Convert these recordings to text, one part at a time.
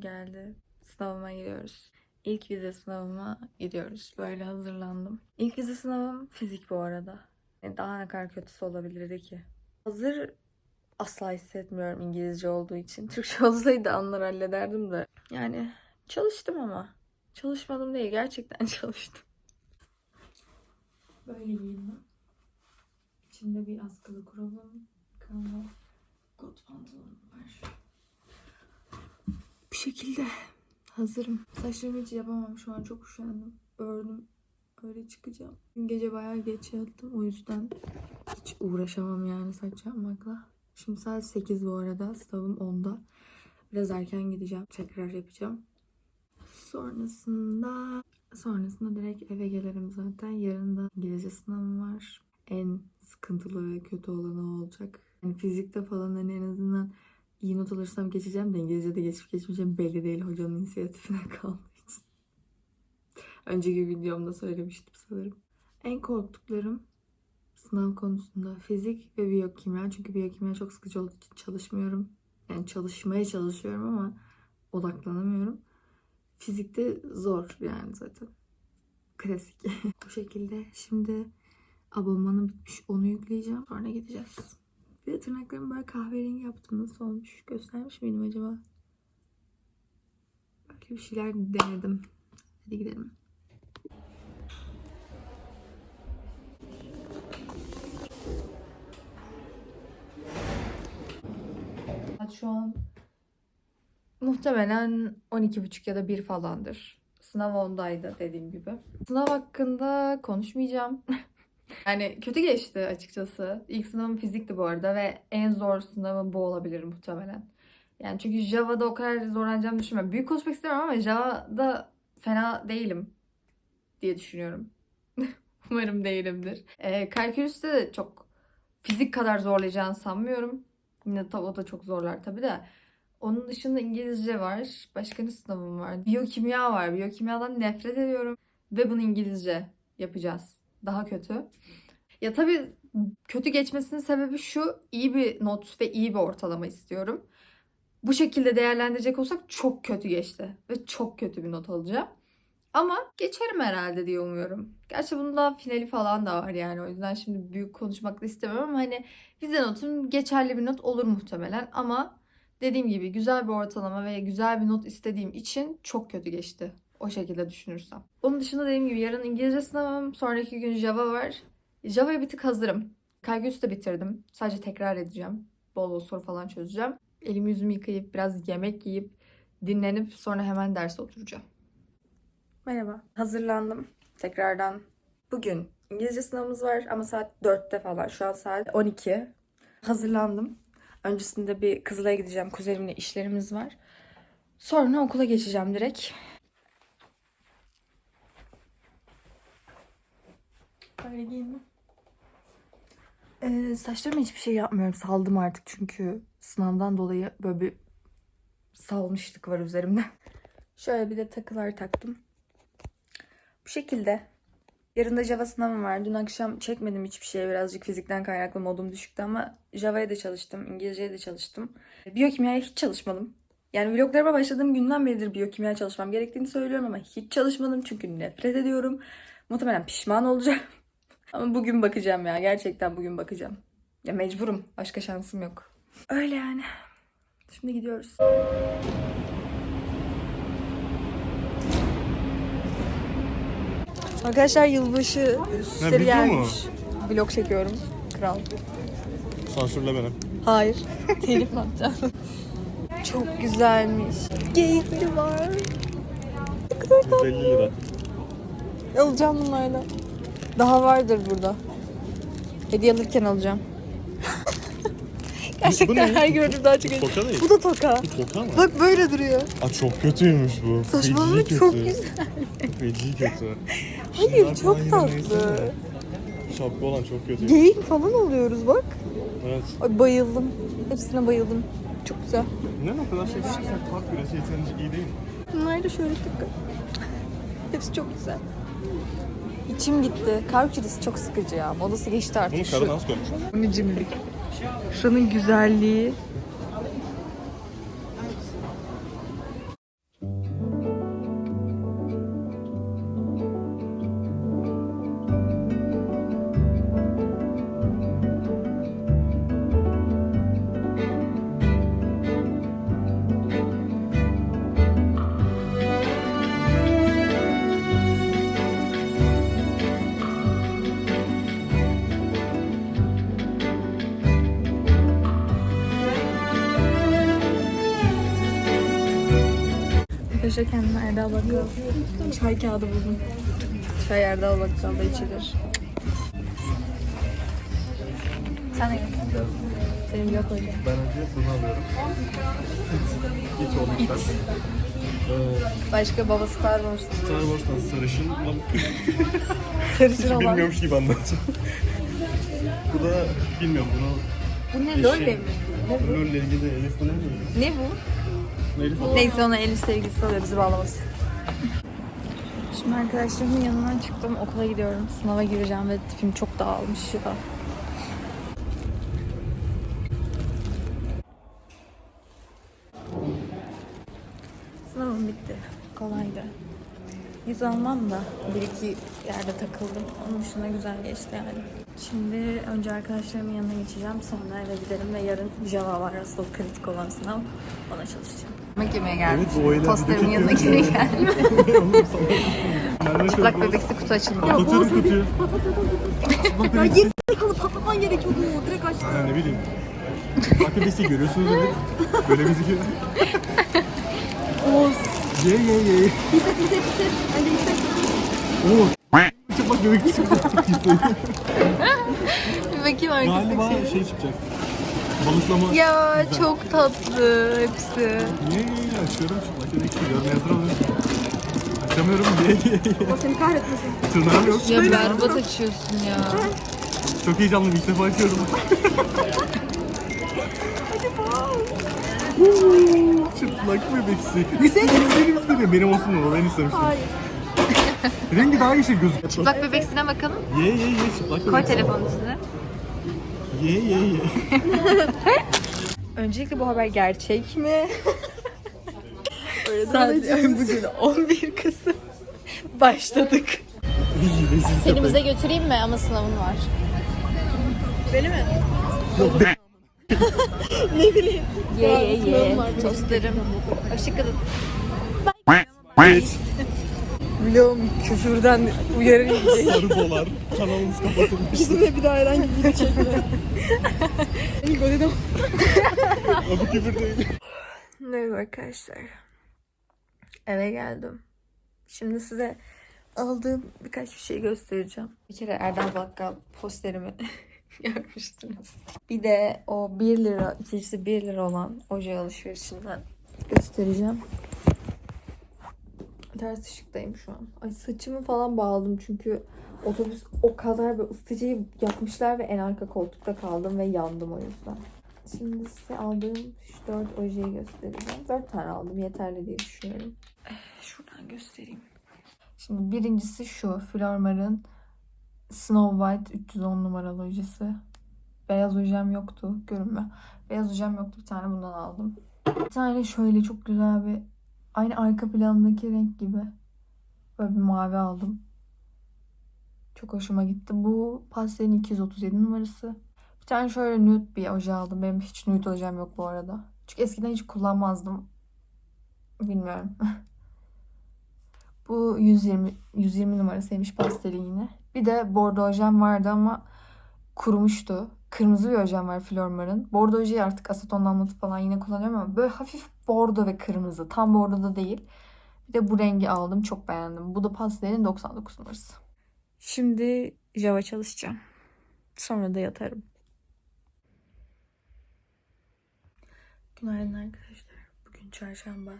geldi. Sınavıma gidiyoruz. İlk vize sınavıma gidiyoruz. Böyle hazırlandım. İlk vize sınavım fizik bu arada. E, Daha ne kadar kötüsü olabilirdi ki. Hazır asla hissetmiyorum İngilizce olduğu için. Türkçe olsaydı anlar hallederdim de. Yani çalıştım ama. Çalışmadım değil. Gerçekten çalıştım. Böyle giyindim. İçinde bir askılı kurabım. Kanlı kot pantolonum var. Şekilde hazırım. Saçlarımı hiç yapamam. Şu an çok üşendim. Ördüm. Öyle çıkacağım. Dün gece bayağı geç yattım. O yüzden hiç uğraşamam yani saç yapmakla. Şimdi saat 8 bu arada. Sınavım 10'da. Biraz erken gideceğim. Tekrar yapacağım. Sonrasında sonrasında direkt eve gelirim zaten. Yarın da İngilizce sınavım var. En sıkıntılı ve kötü olanı olacak. Yani fizikte falan hani en azından iyi not alırsam geçeceğim de İngilizce'de geçip geçmeyeceğim belli değil hocanın inisiyatifine kaldığı için. Önceki videomda söylemiştim sanırım. En korktuklarım sınav konusunda fizik ve biyokimya. Çünkü biyokimya çok sıkıcı olduğu için çalışmıyorum. Yani çalışmaya çalışıyorum ama odaklanamıyorum. Fizikte zor yani zaten. Klasik. Bu şekilde şimdi abonmanım bitmiş. Onu yükleyeceğim. Sonra gideceğiz. De tırnaklarımı böyle kahverengi yaptım. Nasıl olmuş? Göstermiş miydim acaba? Böyle bir şeyler denedim. Hadi gidelim. Şu an muhtemelen 12.30 ya da 1 falandır. Sınav 10'daydı dediğim gibi. Sınav hakkında konuşmayacağım. yani kötü geçti açıkçası. İlk sınavım fizikti bu arada ve en zor sınavım bu olabilir muhtemelen. Yani çünkü Java'da o kadar zorlanacağımı düşünmüyorum. Büyük konuşmak istemiyorum ama Java'da fena değilim diye düşünüyorum. Umarım değilimdir. Ee, kalkülüste de çok fizik kadar zorlayacağını sanmıyorum. Yine tabi o da çok zorlar tabii de. Onun dışında İngilizce var. Başka ne sınavım var? Biyokimya var. Biyokimyadan nefret ediyorum. Ve bunu İngilizce yapacağız. Daha kötü. Ya tabii kötü geçmesinin sebebi şu. iyi bir not ve iyi bir ortalama istiyorum. Bu şekilde değerlendirecek olsak çok kötü geçti. Ve çok kötü bir not alacağım. Ama geçerim herhalde diye umuyorum. Gerçi bunun daha finali falan da var yani. O yüzden şimdi büyük konuşmak da istemiyorum ama hani vize notum geçerli bir not olur muhtemelen. Ama dediğim gibi güzel bir ortalama ve güzel bir not istediğim için çok kötü geçti. O şekilde düşünürsem. Onun dışında dediğim gibi yarın İngilizce sınavım. Sonraki gün Java var. Java'ya bir tık hazırım. Kaygüsü de bitirdim. Sadece tekrar edeceğim. Bol bol soru falan çözeceğim. Elimi yüzümü yıkayıp biraz yemek yiyip dinlenip sonra hemen derse oturacağım. Merhaba. Hazırlandım tekrardan. Bugün İngilizce sınavımız var ama saat 4'te falan. Şu an saat 12. Hazırlandım. Öncesinde bir Kızılay'a gideceğim. Kuzenimle işlerimiz var. Sonra okula geçeceğim direkt. Böyle giyindim. Ee, saçlarıma hiçbir şey yapmıyorum. Saldım artık çünkü sınavdan dolayı böyle bir salmışlık var üzerimde. Şöyle bir de takılar taktım. Bu şekilde. Yarın da Java sınavım var. Dün akşam çekmedim hiçbir şey. Birazcık fizikten kaynaklı modum düşüktü ama Java'ya da çalıştım. İngilizce'ye de çalıştım. Biyokimyaya hiç çalışmadım. Yani vloglarıma başladığım günden beridir biyokimya çalışmam gerektiğini söylüyorum ama hiç çalışmadım çünkü nefret ediyorum. Muhtemelen pişman olacağım. ama bugün bakacağım ya. Gerçekten bugün bakacağım. Ya mecburum. Başka şansım yok. Öyle yani. Şimdi gidiyoruz. Arkadaşlar yılbaşı süsleri video mu? gelmiş. Vlog çekiyorum. Kral. Sansürle beni. Hayır. Telif atacağım. Çok güzelmiş. Geyikli var. 150 lira. Alacağım bunlardan. Daha vardır burada. Hediye alırken alacağım. Gerçekten ne? her gördüğüm daha çok Toka değil. Bu da toka. Bu toka mı? Bak böyle duruyor. Aa çok kötüymüş bu. Saçmalama Feci çok kötü. güzel. Feci kötü. Hayır Şunlar çok tatlı. Şapka olan çok kötü. Geyik falan oluyoruz bak. Evet. Ay bayıldım. Hepsine bayıldım. Çok güzel. Ne o kadar şey işte park büresi yeterince iyi değil mi? Bunlar da şöyle tıkı. Hepsi çok güzel. İçim gitti. Kar küresi çok sıkıcı ya. Modası geçti artık. Bunu Şu- karı nasıl koymuş? Bu ne cimrilik. Şunun güzelliği. Arkadaşlar kendime Erdal Bakkal çay kağıdı buldum. Çay Erdal Bakkal'da içilir. Sen de Senin yok hocam. Ben önce bunu alıyorum. İç oldu İç. Ee, Başka baba Star Wars. Star Wars'tan sarışın. Sarışın olan. bilmiyormuş gibi anlatacağım. Bu da bilmiyorum bunu. Bu ne Lolle mi? LoL ile ilgili Elif bu ne diyor? Ne bu? O. Neyse ona Elif sevgilisi alıyor bizi bağlamasın. Şimdi arkadaşlarımın yanından çıktım. Okula gidiyorum. Sınava gireceğim ve tipim çok dağılmış ya. Sınavım bitti. Kolaydı. Yüz almam da bir iki yerde takıldım. Onun dışında güzel geçti yani. Şimdi önce arkadaşlarımın yanına geçeceğim. Sonra eve giderim ve yarın Java var asıl kritik olan sınav. Ona çalışacağım. Yemek yemeye geldim. Evet, video yanına geri geldim. Çıplak bebeksi kutu açıldı. Patlatırım kutuyu. Çıplak bebeksi. Patlaman gerekiyordu. Direkt açtım. Ha, ne bileyim. Akıbesi görüyorsunuz evet. Böyle gözüküyor. Ye ye ye. Oo. Çıplak bebek çıktı. Bir bakayım arkasındaki Galiba şey. şey çıkacak. Balıklama. Ya Güzel. çok tatlı hepsi. Ye ye ye açıyorum çıplak bebek çıkıyor. Ne hazır oluyor. Açamıyorum ye ye ye. O seni kahretmesin. Tırnağım yok. Ya berbat açıyorsun ya. Çok heyecanlı bir ilk defa açıyorum. Uuu, Çıplak bebeksi. Güzel. Benim, benim istedim. Benim olsun mu? Ben istemiştim. Hayır. Rengi daha yeşil gözüküyor. Çıplak bebeksine bakalım. Ye ye ye çıplak bebeksi. Koy telefonun üstüne. Ye ye ye. Öncelikle bu haber gerçek mi? Sadece bugün 11 Kasım. Başladık. Seni bize götüreyim mi ama sınavın var. Beni mi? ne bileyim. Ye ye ye. Tostlarım. Hoşçakalın. Evet. Vlogum küfürden uyarı yiyecek. Sarı dolar. Kanalımız kapatılmış. Bizimle bir daha herhangi bir video çekme. Beni görelim. O bu küfür değil. Merhaba arkadaşlar. Eve geldim. Şimdi size aldığım birkaç bir şey göstereceğim. Bir kere Erdal Bakkal posterimi görmüştünüz. Bir de o 1 lira, ikisi 1 lira olan oje alışverişinden göstereceğim. Ters ışıktayım şu an. Ay saçımı falan bağladım çünkü otobüs o kadar böyle ısıtıcıyı yapmışlar ve en arka koltukta kaldım ve yandım o yüzden. Şimdi size aldığım şu 4 ojeyi göstereceğim. 4 tane aldım yeterli diye düşünüyorum. Eh, Şuradan göstereyim. Şimdi birincisi şu Flormar'ın Snow White 310 numaralı ojesi. Beyaz ojem yoktu. Görünme. Beyaz ojem yoktu. Bir tane bundan aldım. Bir tane şöyle çok güzel bir aynı arka planındaki renk gibi. Böyle bir mavi aldım. Çok hoşuma gitti. Bu pastelin 237 numarası. Bir tane şöyle nude bir oje aldım. Benim hiç nude ojem yok bu arada. Çünkü eskiden hiç kullanmazdım. Bilmiyorum. bu 120 120 numarasıymış pasteli yine. Bir de bordo ojem vardı ama kurumuştu. Kırmızı bir ojem var Flormar'ın. Bordo ojeyi artık aseton damlatıp falan yine kullanıyorum ama böyle hafif bordo ve kırmızı. Tam bordo da değil. Bir de bu rengi aldım. Çok beğendim. Bu da pastelin 99 numarası. Şimdi Java çalışacağım. Sonra da yatarım. Günaydın arkadaşlar. Bugün çarşamba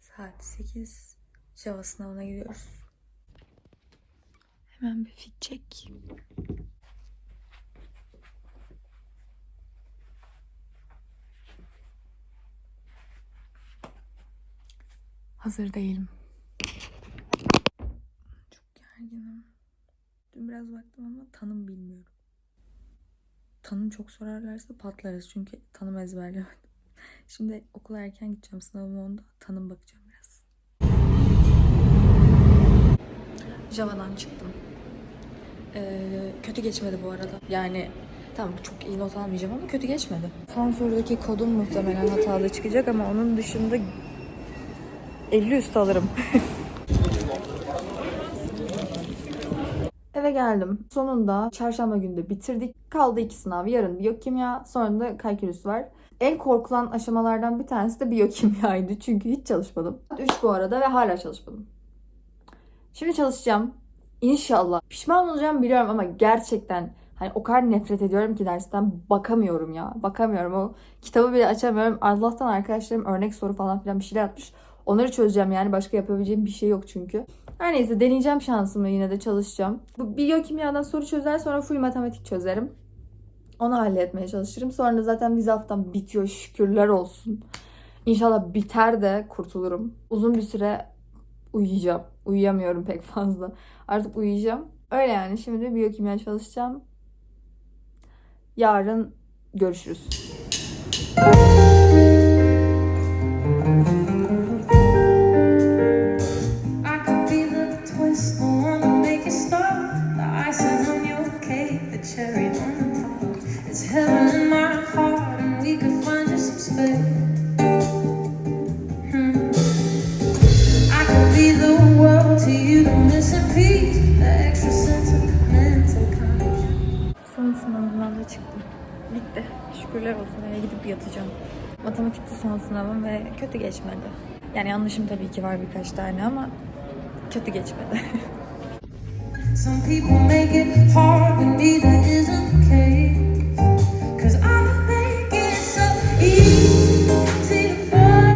saat 8. Java sınavına gidiyoruz. Hemen bir fit check. Hazır değilim. Çok gerginim. Dün biraz baktım ama tanım bilmiyorum. Tanım çok sorarlarsa patlarız çünkü tanım ezberlemedim. Şimdi okula erken gideceğim sınavım onda. Tanım bakacağım biraz. Java'dan çıktım. Ee, kötü geçmedi bu arada. Yani tamam çok iyi not almayacağım ama kötü geçmedi. Son sorudaki kodum muhtemelen hatalı çıkacak ama onun dışında 50 üst alırım. Eve geldim. Sonunda çarşamba günü de bitirdik. Kaldı iki sınav. Yarın biyokimya, sonra da kalkülüs var. En korkulan aşamalardan bir tanesi de biyokimyaydı. Çünkü hiç çalışmadım. 3 bu arada ve hala çalışmadım. Şimdi çalışacağım. İnşallah. Pişman olacağım biliyorum ama gerçekten hani o kadar nefret ediyorum ki dersten bakamıyorum ya. Bakamıyorum. O kitabı bile açamıyorum. Allah'tan arkadaşlarım örnek soru falan filan bir şeyler atmış. Onları çözeceğim yani. Başka yapabileceğim bir şey yok çünkü. Her neyse deneyeceğim şansımı yine de çalışacağım. Bu biyokimyadan soru çözer sonra full matematik çözerim. Onu halletmeye çalışırım. Sonra zaten vize haftam bitiyor şükürler olsun. İnşallah biter de kurtulurum. Uzun bir süre uyuyacağım. Uyuyamıyorum pek fazla. Artık uyuyacağım. Öyle yani şimdi biyokimya çalışacağım. Yarın görüşürüz. şükürler olsun eve gidip yatacağım. Matematik lisans sınavım ve kötü geçmedi. Yani yanlışım tabii ki var birkaç tane ama kötü geçmedi. Some people make it hard, but neither is okay.